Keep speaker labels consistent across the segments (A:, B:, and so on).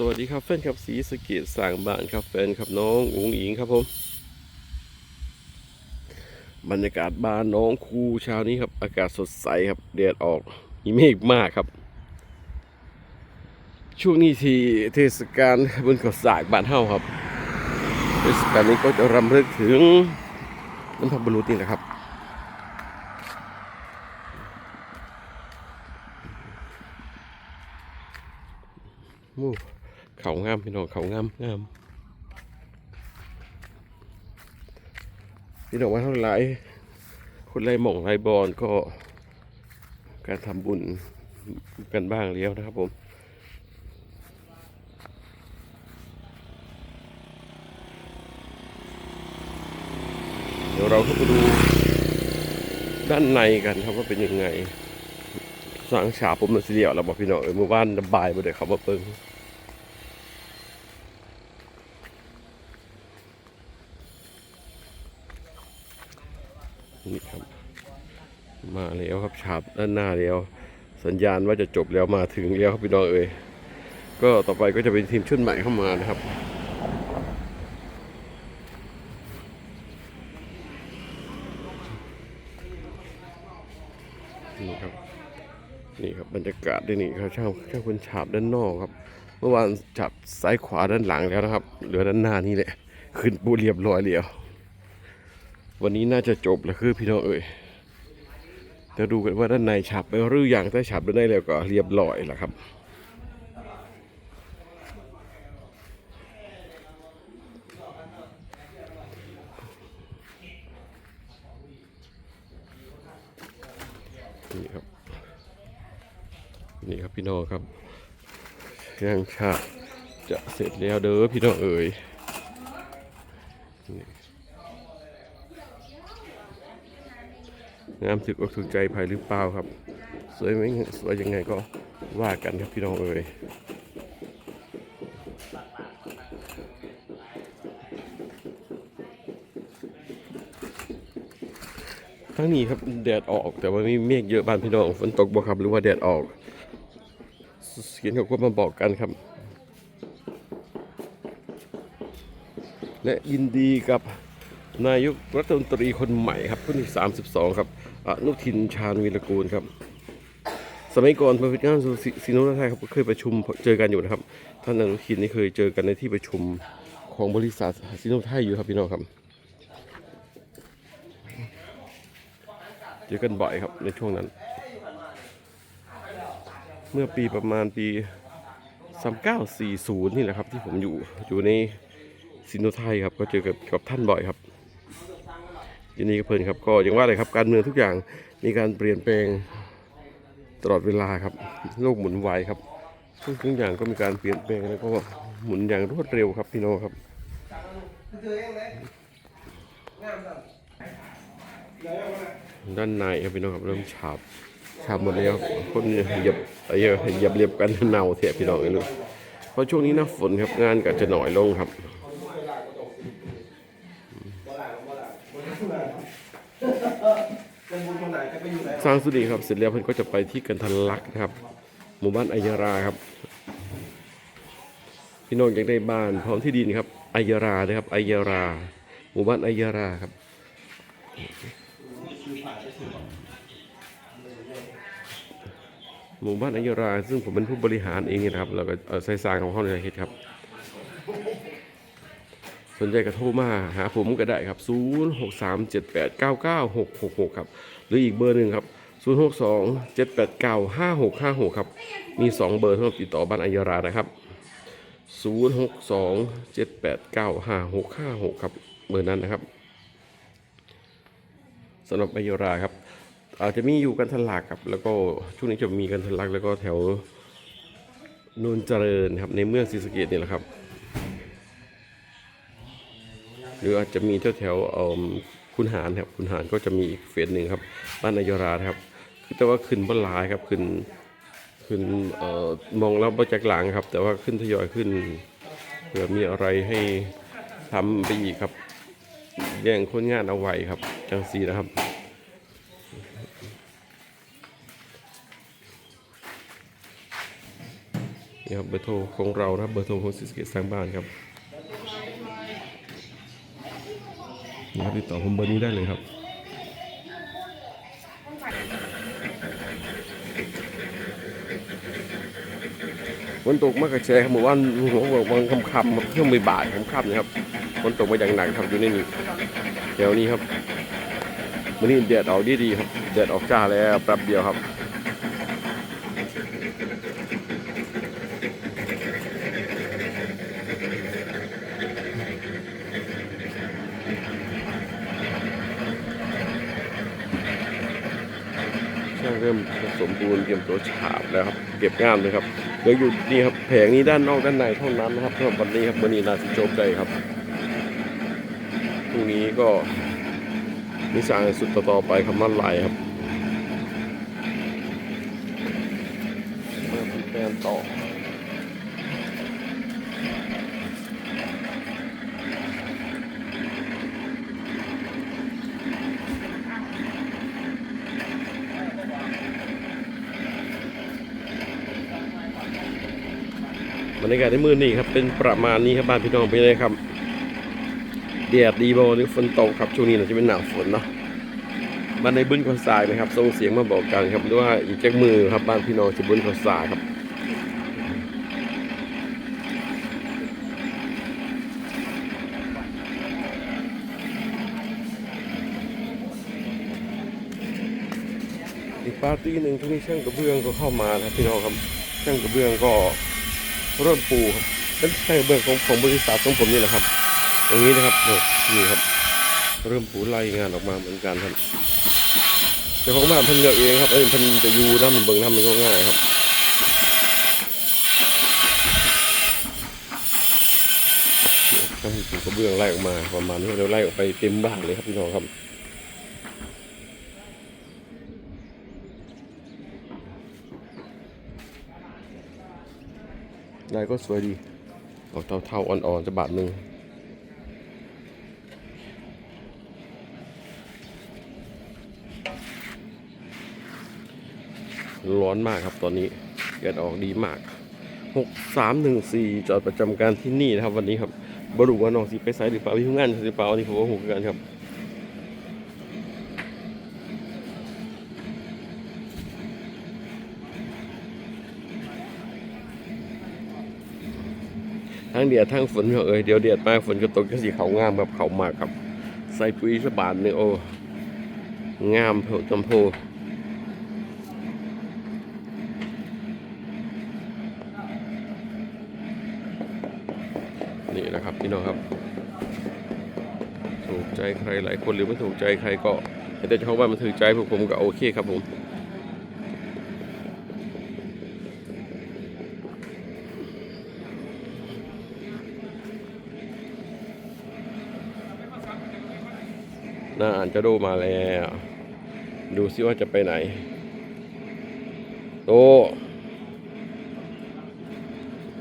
A: สวัสดีครับแฟนครับสีสะเกตสางบ้านครับแฟนครับน้องอุ๋งอิงครับผม บรรยากาศบ้านน้องครูเช้านี้ครับ อากาศสดใสครับแดดออกมีเมฆมากครับ ช่วงนี้ที่เทศกาลบนเขาสากบ้านเฮาครับ เทศกาลนี้ก็จะรำลึกถึงน้ำพับุรุษนี่แหละครับมู่ เขางามพี่น้องเขางามงามพี่น้องว่าเท่าไรคนไรหม่องไรบอลก็การทำบุญกันบ้างแล้วนะครับผมเดี๋ยวเราเข้าไปดูด้านในกันครับว่าเป็นยังไง สังฉาผมมันสีเดียวเราบอกพี่น้องเออเมื่อวานบ่ายบ่ได้เขามาเปิง นี่ครับ มาแล้วครับฉาบด้านหน้าแล้ว สัญญาณว่าจะจบแล้วมาถึงแล้วครับพี่น้องเอ้ยก็ต่อไปก็จะเป็นทีมชุดใหม่เข้ามานะครับนี่ครับนี่ครับบรรยากาศที่นี่ครับช่างช่างเป็นฉาบด้านนอกครับ เมื่อวานฉาบซ้ายขวาด้านหลังแล้วนะครับ เหลือด้านหน้านี่แหละ ขึ้นปูเรียบร้อยแล้ว วันนี้น่าจะจบแล้วคือพี่น้องเอ่ยจะดูกันว่าด้านในฉาบไปหรือยังถ้าฉาบด้านในแล้วก็เรียบร้อยแล้วครับนี่ครับนี่ครับพี่น้องครับย่างชาจะเสร็จแล้วเด้อพี่น้องเอ๋ยนี่ งามถึกอกถึกใจภายหรือเปล่าครับ สวยไหมสวยยังไงก็ว่ากันครับพี่น้องเอ๋ยทั้งนี้ครับแดดออกแต่ว่ามีเมฆเยอะบ้านพี่น้องฝนตกบ่ครับหรือว่าแดดออกเขียนเขาก็มาบอกกันครับ และยินดีกับ นายกรัฐมนตรีคนใหม่ครับคนที่ 32 ครับอนุทินชาญวีรกูลครับ สมัยก่อนพระพิการสุสิโนไทยครับก็เคยประชุมเจอกันอยู่นะครับ ท่านอนุทินนี่เคยเจอกันในที่ประชุมของบริษัทซิโนไทยอยู่ครับพี่น้องครับ เจอกันบ่อยครับในช่วงนั้น เมื่อปีประมาณปี 3940 นี่แหละครับที่ผมอยู่อยู่ในซินโนไทยครับก็เจอกับกับท่านบ่อยครับ ยินดีกับเพื่อนครับก็อย่างว่าเลยครับการเมืองทุกอย่างมีการเปลี่ยนแปลงตลอดเวลาครับโลกหมุนไวครับทุกอย่างก็มีการเปลี่ยนแปลงแล้วก็หมุนอย่างรวดเร็วครับพี่น้องครับด้านในครับพี่น้องครับเริ่มฉาบฉาบหมดแล้วคนเหยียบเอ้ยเหยียบเรียบกันเน่าเสียพี่น้องเลยลูกเพราะช่วงนี้หน้าฝนครับงานก็จะหน่อยลงครับ สร้างสุดีครับ เสร็จแล้วเพิ่อนก็จะไปที่กันทะลักนะครับ หมู่บ้านอัยาราครับ พี่น้องอยากได้บ้านพร้อมที่ดินครับอัยารานะครับอัยารา หมู่บ้านอัยาราครับหมู่บ้านอัยารา ซึ่งผมเป็นผู้บริหารเองนะครับแล้วก็ใส่สร้างของห้องในเขตครับ สนใจก็โทรมาหาผมก็ได้ครับ 0 6 3 7 8 9 9 6 6 6 ครับ หรืออีกเบอร์หนึ่งครับ 0 6 2 7 8 9 5 6 5 6 ครับ มี 2 เบอร์สำหรับติดต่อบ้านอัยารานะครับ 0 6 2 7 8 9 5 6 5 6 ครับ เบอร์นั้นนะครับสำหรับอัยาราครับ อาจจะมีอยู่กันทลักครับ แล้วก็ช่วงนี้จะมีกันทลักแล้วก็แถวนนเจริญครับในเมืองศรีสะเกดนี่แหละครับ รืออาจจะมีแถวแถวคุณหารครับคุณหารก็จะมีอีกเฟสหนึ่งครับ บ้านนายราครับคือแต่ว่าขึ้นบนหลายครับขึ้นขึ้นเอ่อมองแล้วมาจากหลังครับ แต่ว่าขึ้นทยอยขึ้นเผื่อมีอะไรให้ทำไปอีกครับแย่งคนงานเอาไว้ครับ จังสีนะครับนี่ครับเบอร์โทรของเรานะครับเบอร์โทรของซิสเกตสร้างบ้านครับ นี่ครับติดต่อผมเบอร์นี้ได้เลยครับฝนตกมากกระแชครับเมื่านหัววันคำคำๆมาเพิ่มบ่ายคำคำๆนะครับฝนตกมาอย่างหนักครับอยู่ในนี้เดี๋ยวนี้ครับวันนี้แดดออกดีๆครับแดดออกจ้าแล้วแป๊บเดียวครับ เริ่มสมบูรณ์เตรียมตัวฉาบแล้วครับ เก็บงานเลยครับเดี๋ยวอยู่นี่ครับแผงนี้ด้านนอกด้านในเท่านั้นนะครับสำหรับวันนี้ครับวันนี้นาสิโจบได้ครับพรุ่งนี้ก็นิสานสุดต่อไปคำว่าลายครับมาเป็นแฟนต่อ รรยากาศในมือนี่ครับเป็นประมาณนี้ครับบ้านพี่น้องเป็นไงครับแดดดีบอหรือฝนตกครับช่วงนี้เราจะเป็นหนาวฝนเนาะบ้านในบึ้นขาวสายนะครับส่งเสียงมาบอกกันครับด้ว่าอีกแจ็คมือครับบ้านพี่น้องจะบึ้นขาวสายครับอีกปาร์ตี้หนึ่งที่นี่ช่างกระเบื้องก็เข้ามานะครับพี่น้องครับช่างกระเบื้องก็ เริ่มปูครับเป็นช่างกระเบื้องของของบริษัทของผมนี่แหละครับ ตรงนี้นะครับโอ้นี่ครับ เริ่มปูไล่งานออกมาเหมือนกันครับเจ้าของบ้านเพิ่นเลือกเองครับเอ้ยเพิ่นจะอยู่น้ำเบิ่งน้ำมันก็ง่ายครับช่างปูกระเบื้องไล่ออกมาประมาณนี้เดี๋ยไล่ออกไปเต็มบ้านเลยครับพี่น้องครับ ได้ก็สวยดี ออกเทาๆอ่อนๆจะบาทหนึ่งร้อนมากครับตอนนี้แดดออกดีมาก 6314 จอดประจำการที่นี่นะครับวันนี้ครับบรุว่าน้องสิไปไซด์หรือเปล่าที่ทุกงานหรือเปล่าอันนี่ผมว่าหูกันครับ ทั้งเดียดทั้งฝนพี่น้องเอ้ยเดี๋ยวเดียดมาฝนก็ตกก็สีเขางามแบบเขามากครับ ใส่ปุ๋ยสะบาทหนึงโอ้งามเผาจำโพนี่นะครับพี่น้องครับ ถูกใจใครหลายคนหรือไม่ถูกใจใครก็แต่เฉพาะว่ามันถูกใจพวกผมก็โอเคครับผม น่าอ่านจะดูมาแล้ว ดูซิว่าจะไปไหน โต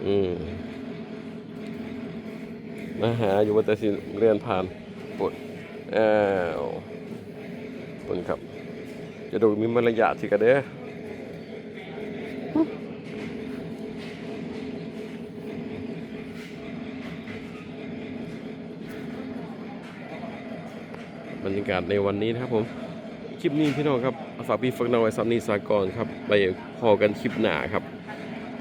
A: อืมมาหาอยู่วัตสิเรียนผ่านปดอ้าวปนครับ จะดูมีมารยาทสิกระเด้อ บรรยากาศในวันนี้นะครับผมคลิปนี้พี่น้องครับฝากพี่ฟังน้องไว้ซับนีสากรครับไปพอกันคลิปหน้าครับ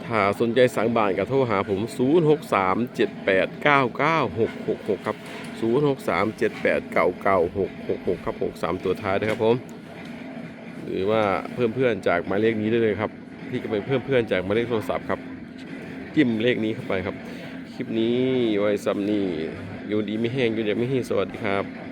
A: ถ้าสนใจสั่งบานก็โทรหาผม 0637899666 ครับ 0637899666 ครับ63 ตัวท้ายนะครับผม หรือว่าเพิ่มเพื่อนจากหมายเลขนี้ได้เลยครับ ที่จะไปเพิ่มเพื่อนจากหมายเลขโทรศัพท์ครับ จิ้มเลขนี้เข้าไปครับ คลิปนี้ไว้ซัมนี่อยู่ดีไม่แห้งอยู่ดีไม่แห้งสวัสดีครับ